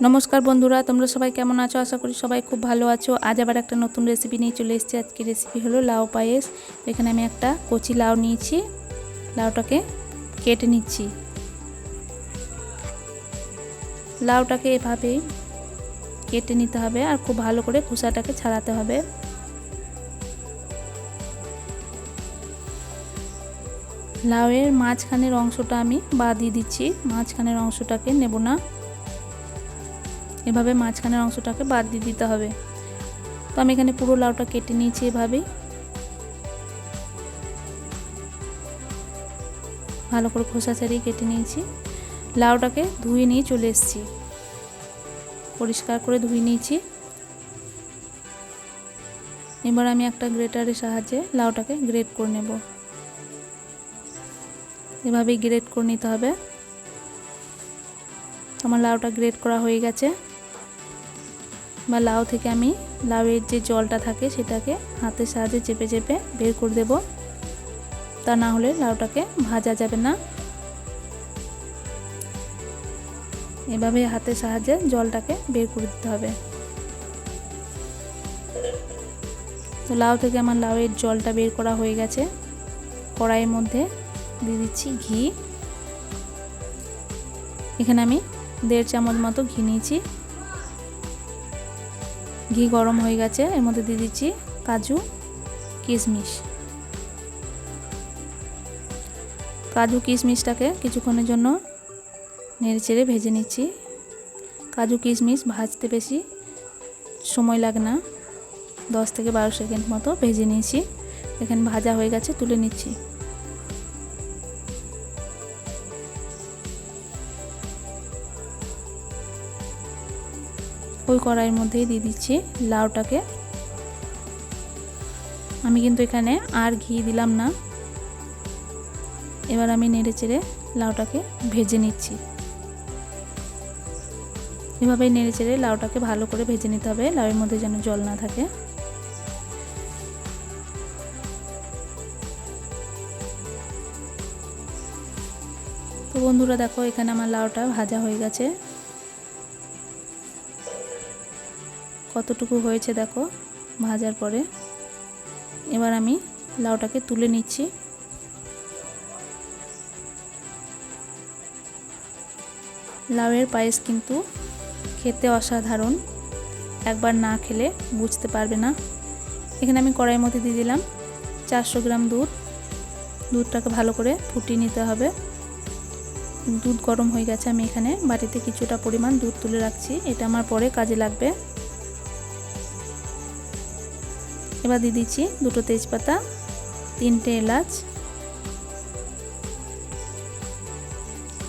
নমস্কার বন্ধুরা, তোমরা সবাই কেমন আছো? আশা করি সবাই খুব ভালো আছো। আজ আবার একটা নতুন রেসিপি নিয়ে চলে এসেছি। আজকে রেসিপি হলো লাউ পায়েস। এখানে আমি একটা কচি লাউ নিয়েছি। লাউটাকে কেটে নিচ্ছি। লাউটাকে এভাবেই কেটে নিতে হবে আর খুব ভালো করে খোসাটাকে ছাড়াতে হবে। লাউয়ের মাঝখানের অংশটা আমি বাদ দিয়ে দিচ্ছি। মাঝখানের অংশটাকে নেব না। এভাবে মাঝখানের অংশটাকে বাদ দিয়ে দিতে হবে। তো আমি এখানে পুরো লাউটা কেটে নিয়েছি এভাবেই ভালো করে খোসা ছাড়িয়ে কেটে নিয়েছি। লাউটাকে ধুয়ে নিয়ে চলে এসেছি। পরিষ্কার করে ধুয়ে নিয়েছি। এবার আমি একটা গ্রেটারের সাহায্যে লাউটাকে গ্রেট করে নেব। এভাবেই গ্রেট করে নিতে হবে। আমার লাউটা গ্রেট করা হয়ে গেছে। বা লাউ থেকে আমি লাউয়ের যে জলটা থাকে সেটাকে হাতের সাহায্যে চেপে চেপে বের করে দেব। তা না হলে লাউটাকে ভাজা যাবে না। এভাবে হাতের সাহায্যে জলটাকে বের করে দিতে হবে। তো লাউ থেকে আমার লাউয়ের জলটা বের করা হয়ে গেছে। কড়াইয়ের মধ্যে দিয়ে দিচ্ছি ঘি। এখানে আমি দেড় চামচ মতো ঘি নিয়েছি। ঘি গরম হয়ে গেছে। এর মধ্যে দিয়ে দিচ্ছি কাজু কিশমিশ। কাজু কিশমিশটাকে কিছুক্ষণের জন্য নেড়ে চেড়ে ভেজে নিচ্ছি। কাজু কিশমিশ ভাজতে বেশি সময় লাগে না। দশ থেকে বারো সেকেন্ড মতো ভেজে নিয়েছি। এখানে ভাজা হয়ে গেছে, তুলে নিচ্ছি। ওই কড়াইয়ের মধ্যেই দিয়ে দিচ্ছি লাউটাকে। আমি কিন্তু এখানে আর ঘি দিলাম না। এবার আমি নেড়ে চেড়ে লাউটাকে ভেজে নিচ্ছি। এভাবেই নেড়ে চেড়ে লাউটাকে ভালো করে ভেজে নিতে হবে, লাউয়ের মধ্যে যেন জল না থাকে। তো বন্ধুরা দেখো, এখানে আমার লাউটা ভাজা হয়ে গেছে। কতটুকু হয়েছে দেখো, ভাজার পরে। এবার আমি লাউটাকে তুলে নিচ্ছি। লাউয়ের পায়েস কিন্তু খেতে অসাধারণ, একবার না খেলে বুঝতে পারবে না। এখানে আমি কড়াইয়ের মধ্যে দিয়ে দিলাম চারশো গ্রাম দুধ। দুধটাকে ভালো করে ফুটিয়ে নিতে হবে। দুধ গরম হয়ে গেছে, আমি এখানে বাটিতে কিছুটা পরিমাণ দুধ তুলে রাখছি। এটা আমার পরে কাজে লাগবে। এবার দিয়ে দিচ্ছি দুটো তেজপাতা, তিনটে এলাচ।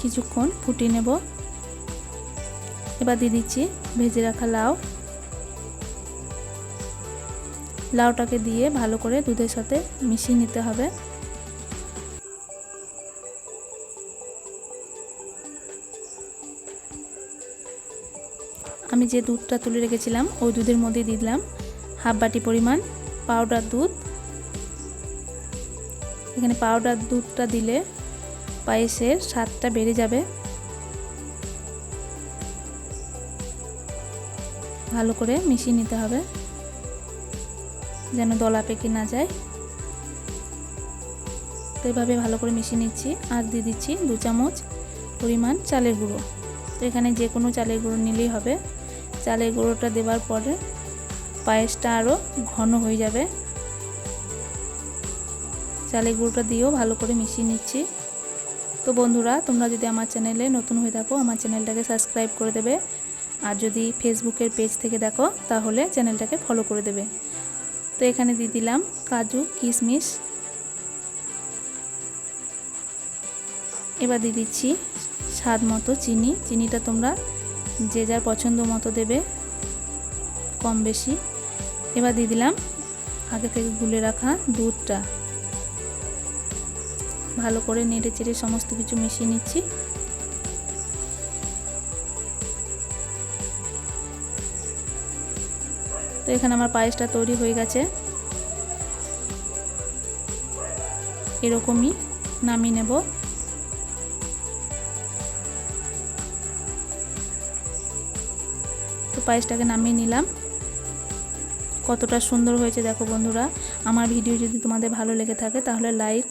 কিছুক্ষণ ফুটিয়ে নেব। এবার দিয়ে দিচ্ছি ভেজে রাখা লাউ। লাউটাকে দিয়ে ভালো করে দুধের সাথে মিশিয়ে নিতে হবে। আমি যে দুধটা তুলে রেখেছিলাম, ওই দুধের মধ্যে দিলাম হাফ বাটি পরিমাণ পাউডার দুধ। এখানে পাউডার দুধটা দিলে পায়েসের স্বাদটা বেড়ে যাবে। ভালো করে মিশিয়ে নিতে হবে। যেন দলা পেকে না যায়। তো এভাবে ভালো করে মিশিয়ে নিচ্ছি। আর দিয়ে দিচ্ছি দু চামচ পরিমাণ চালের গুঁড়ো। তো এখানে যে কোনো চালের গুঁড়ো নিলেই হবে। চালের গুঁড়োটা দেওয়ার পরে পায়েসটা আরও ঘন হয়ে যাবে। চালের গুঁড়োটা দিয়েও ভালো করে মিশিয়ে নিচ্ছি। তো বন্ধুরা, তোমরা যদি আমার চ্যানেলে নতুন হয়ে থাকো, আমার চ্যানেলটাকে সাবস্ক্রাইব করে দেবে। আর যদি ফেসবুকের পেজ থেকে দেখো, তাহলে চ্যানেলটাকে ফলো করে দেবে। তো এখানে দিয়ে দিলাম কাজু, কিশমিশ। এবার দিয়ে দিচ্ছি স্বাদ মতো চিনি। চিনিটা তোমরা যে যার পছন্দ মতো দেবে, কম বেশি। এবার দিয়ে দিলাম আগে থেকে গুলে রাখা দুধটা। ভালো করে নেড়ে চেড়ে সমস্ত কিছু মিশিয়ে নিচ্ছি। তো এখানে আমার পায়েসটা তৈরি হয়ে গেছে। এরকমই নামিয়ে নেব। তো পায়েসটাকে নামিয়ে নিলাম। কতটা সুন্দর হয়েছে দেখো বন্ধুরা। আমার ভিডিও যদি তোমাদের ভালো লেগে থাকে তাহলে লাইক